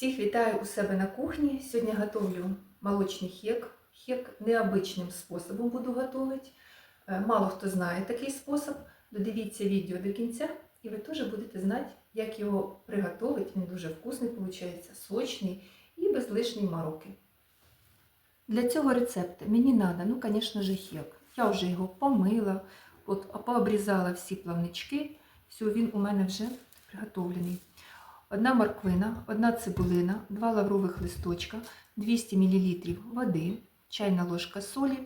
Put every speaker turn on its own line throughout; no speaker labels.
Всіх вітаю у себе на кухні. Сьогодні готовлю молочний хек. Хек необичним способом буду готувати. Е, Мало хто знає такий спосіб. Додивіться відео до кінця, і ви теж будете знати, як його приготувати. Він дуже вкусний, виходить, сочний і без лишньої мороки. Для цього рецепту мені треба, ну, звісно ж, хек. Я вже його помила, от, пообрізала всі плавнички. Все, він у мене вже приготовлений. Одна морквина, одна цибулина, два лаврових листочка, 200 мл води, чайна ложка солі,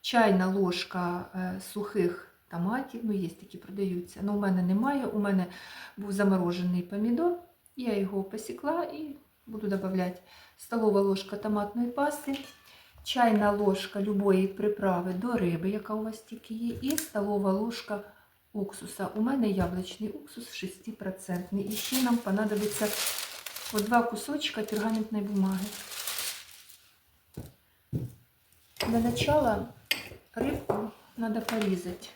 чайна ложка е, сухих томатів, ну є такі продаються, але у мене немає. У мене був заморожений помідор, я його посікла і буду додавати столова ложка томатної пасти, чайна ложка любої приправи до риби, яка у вас тільки є, і столова ложка уксуса. У мене яблучний уксус 6%. І ще нам понадобиться по два кусочка пергаментної бумаги. Для начала рыбку надо порезать.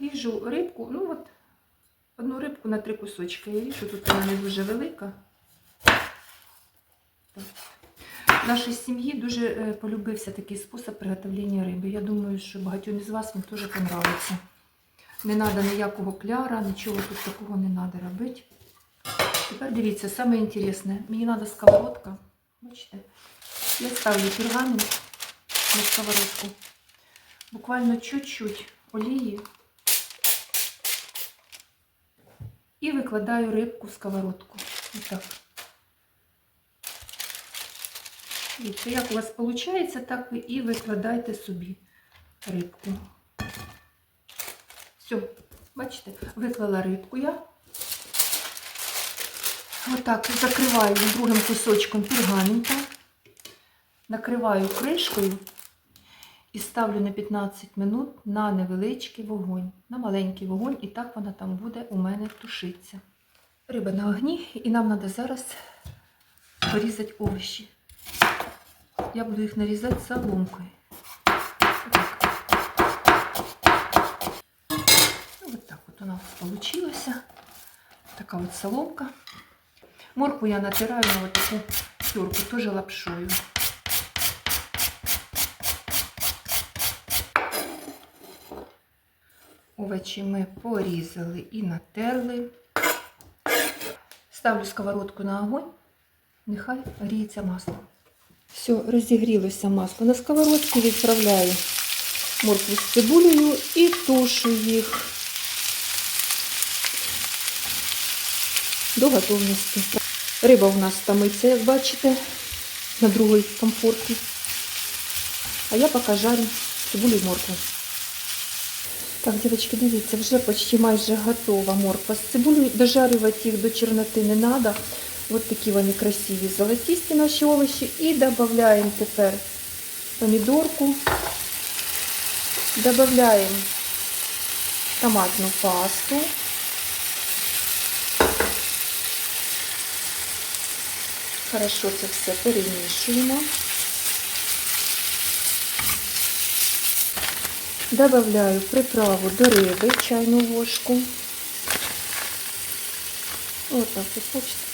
Ріжу рибку, ну от одну рибку на три кусочки. Я ріжу, тут вона не дуже велика. Так. Нашій сім'ї дуже е, полюбився такий спосіб приготовлення риби. Я думаю, що багатьом із вас він теж понравиться. Не треба ніякого кляра, нічого тут такого не треба робити. Тепер дивіться, саме інтересне, мені треба сковородка. Бачите? Я ставлю пергамент на сковородку. Буквально чуть-чуть олії. І викладаю рибку в сковородку. Отак. Дивіться, як у вас виходить, так ви і викладайте собі рибку. Все, бачите, виклала рибку я. Отак закриваю другим кусочком пергамента, накриваю кришкою і ставлю на 15 минут на невеличкий вогонь, на маленький вогонь, і так вона там буде у мене тушитися. Риба на огні, і нам треба зараз порізати овочі. Я буду їх нарізати соломкою. Ну, вот так вот у нас получилось. Така от соломка. Морку я натираю на вот таку терку, тоже лапшою. Овочі ми порізали і натерли. Ставлю сковородку на огонь, нехай гріється масло. Все, розігрілося масло. На сковородку відправляю моркву з цибулею і тушу їх до готовності. Риба у нас томиться, як бачите, на другій комфорті. А я поки жарю цибулю і моркву. Так, дівчатки, дивіться, вже почти майже готова морква з цибулею. Дожарювати їх до чорноти не треба. Ось такі вони красиві, золотисті наші овочі. І додаємо тепер помідорку. Додаємо томатну пасту. Хорошо це все перемішуємо. Добавляю приправу до риби, чайну ложку. Ось так, ось бачите.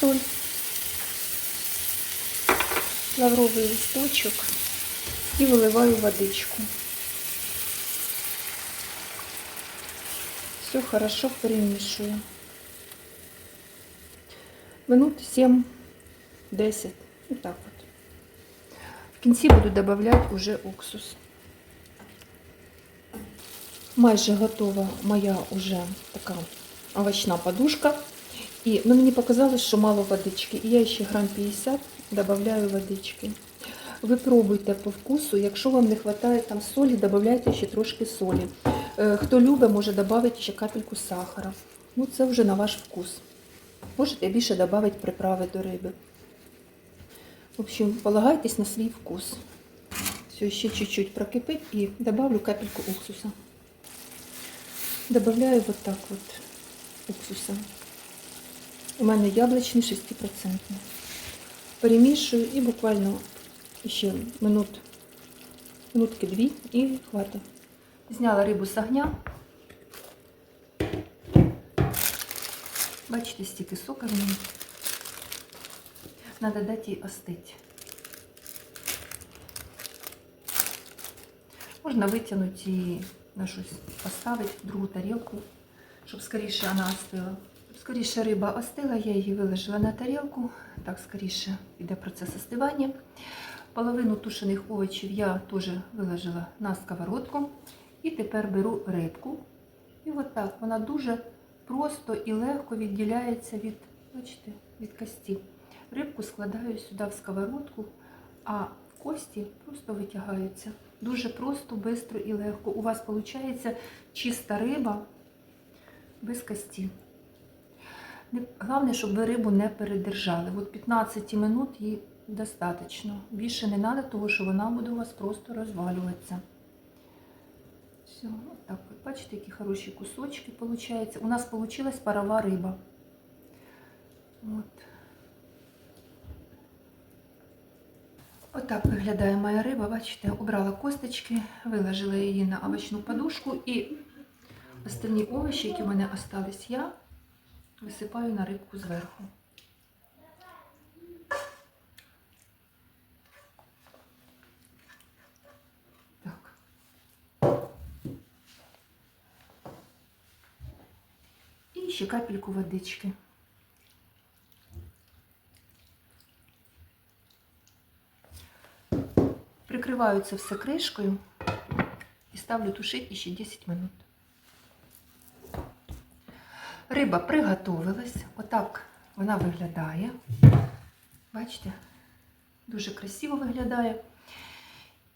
Соль. Лавровий листочок і виливаю водичку. Все хорошо перемішую. Минут 7-10. Вот так вот. В кінці буду додавати уже уксус. Майже готова моя уже така овочна подушка. І ну, мені показалось, що мало водички. І я ще грам 50 додаю водички. Ви пробуйте по вкусу. Якщо вам не вистачає там солі, додавайте ще трошки солі. Е, Хто любить, може додати ще капельку сахара. Ну, це вже на ваш вкус. Можете більше додати приправи до риби. В общем, полагайтесь на свій вкус. Все, ще чуть-чуть прокипить і добавлю капельку уксуса. Добавляю вот так вот уксуса. У мене яблучний 6%. Перемішую і буквально ще минут, минутки дві і хватить. Зняла рибу з огня. Бачите, стільки сока в. Надо дати їй остити. Можна витягнути і на щось поставити другу тарілку, щоб скоріше вона остила. Скоріше риба остила, я її виложила на тарілку, так скоріше йде процес остивання. Половину тушених овочів я теж виложила на сковородку. І тепер беру рибку. І от так вона дуже просто і легко відділяється від, бачите, від кості. Рибку складаю сюди в сковородку, а кості просто витягаються. Дуже просто, швидко і легко. У вас виходить чиста риба без кості. Не- Головне, щоб ви рибу не передержали. От 15 минут їй достатньо. Більше не треба, тому що вона буде у вас просто розвалюватися. Все, так. Бачите, які хороші кусочки виходять. У нас вийшла парова риба. От. Отак виглядає моя риба. Бачите, обрала косточки, виложила її на овочну подушку і остальні овочі, які в мене остались, я висипаю на рибку зверху. Ще капельку водички. Прикриваю це все кришкою і ставлю тушити ще 10 минут. Риба приготовилась. Отак вона виглядає. Бачите? Дуже красиво виглядає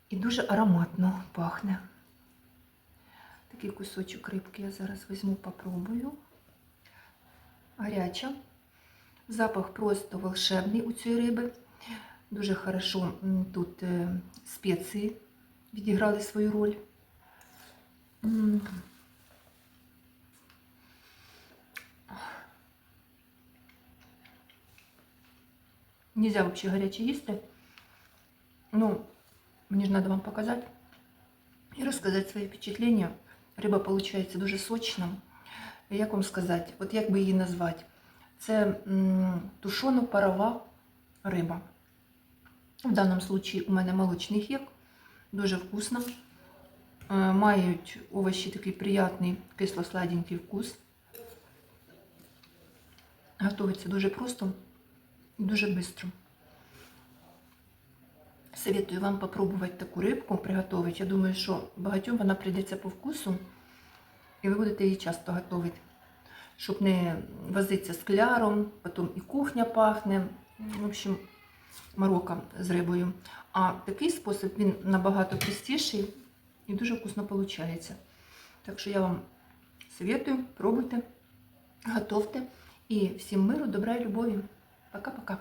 і дуже ароматно пахне. Такий кусочок рибки я зараз візьму, попробую. Гаряча. Запах просто волшебний у цієї риби. Дуже хорошо тут е, спеції відіграли свою роль. Нельзя вообще гаряче їсти. Ну, мені ж треба вам показати і розказати свої впечатлення. Риба виходить дуже сочна. Як вам сказати, от як би її назвати? Це м, тушоно-парова риба. В даному случаї у мене молочний хек, дуже вкусно. Е, Мають овочі такий приятний кисло-сладенький вкус. Готується дуже просто і дуже швидко. Советую вам попробувати таку рибку приготувати. Я думаю, що багатьом вона прийдеться по вкусу, і ви будете її часто готувати, щоб не возитися з кляром, потім і кухня пахне. В общем, морока з рибою. А такий спосіб він набагато простіший і дуже вкусно виходить. Так що я вам советую, пробуйте, готовте. І всім миру, добра і любові. Пока-пока.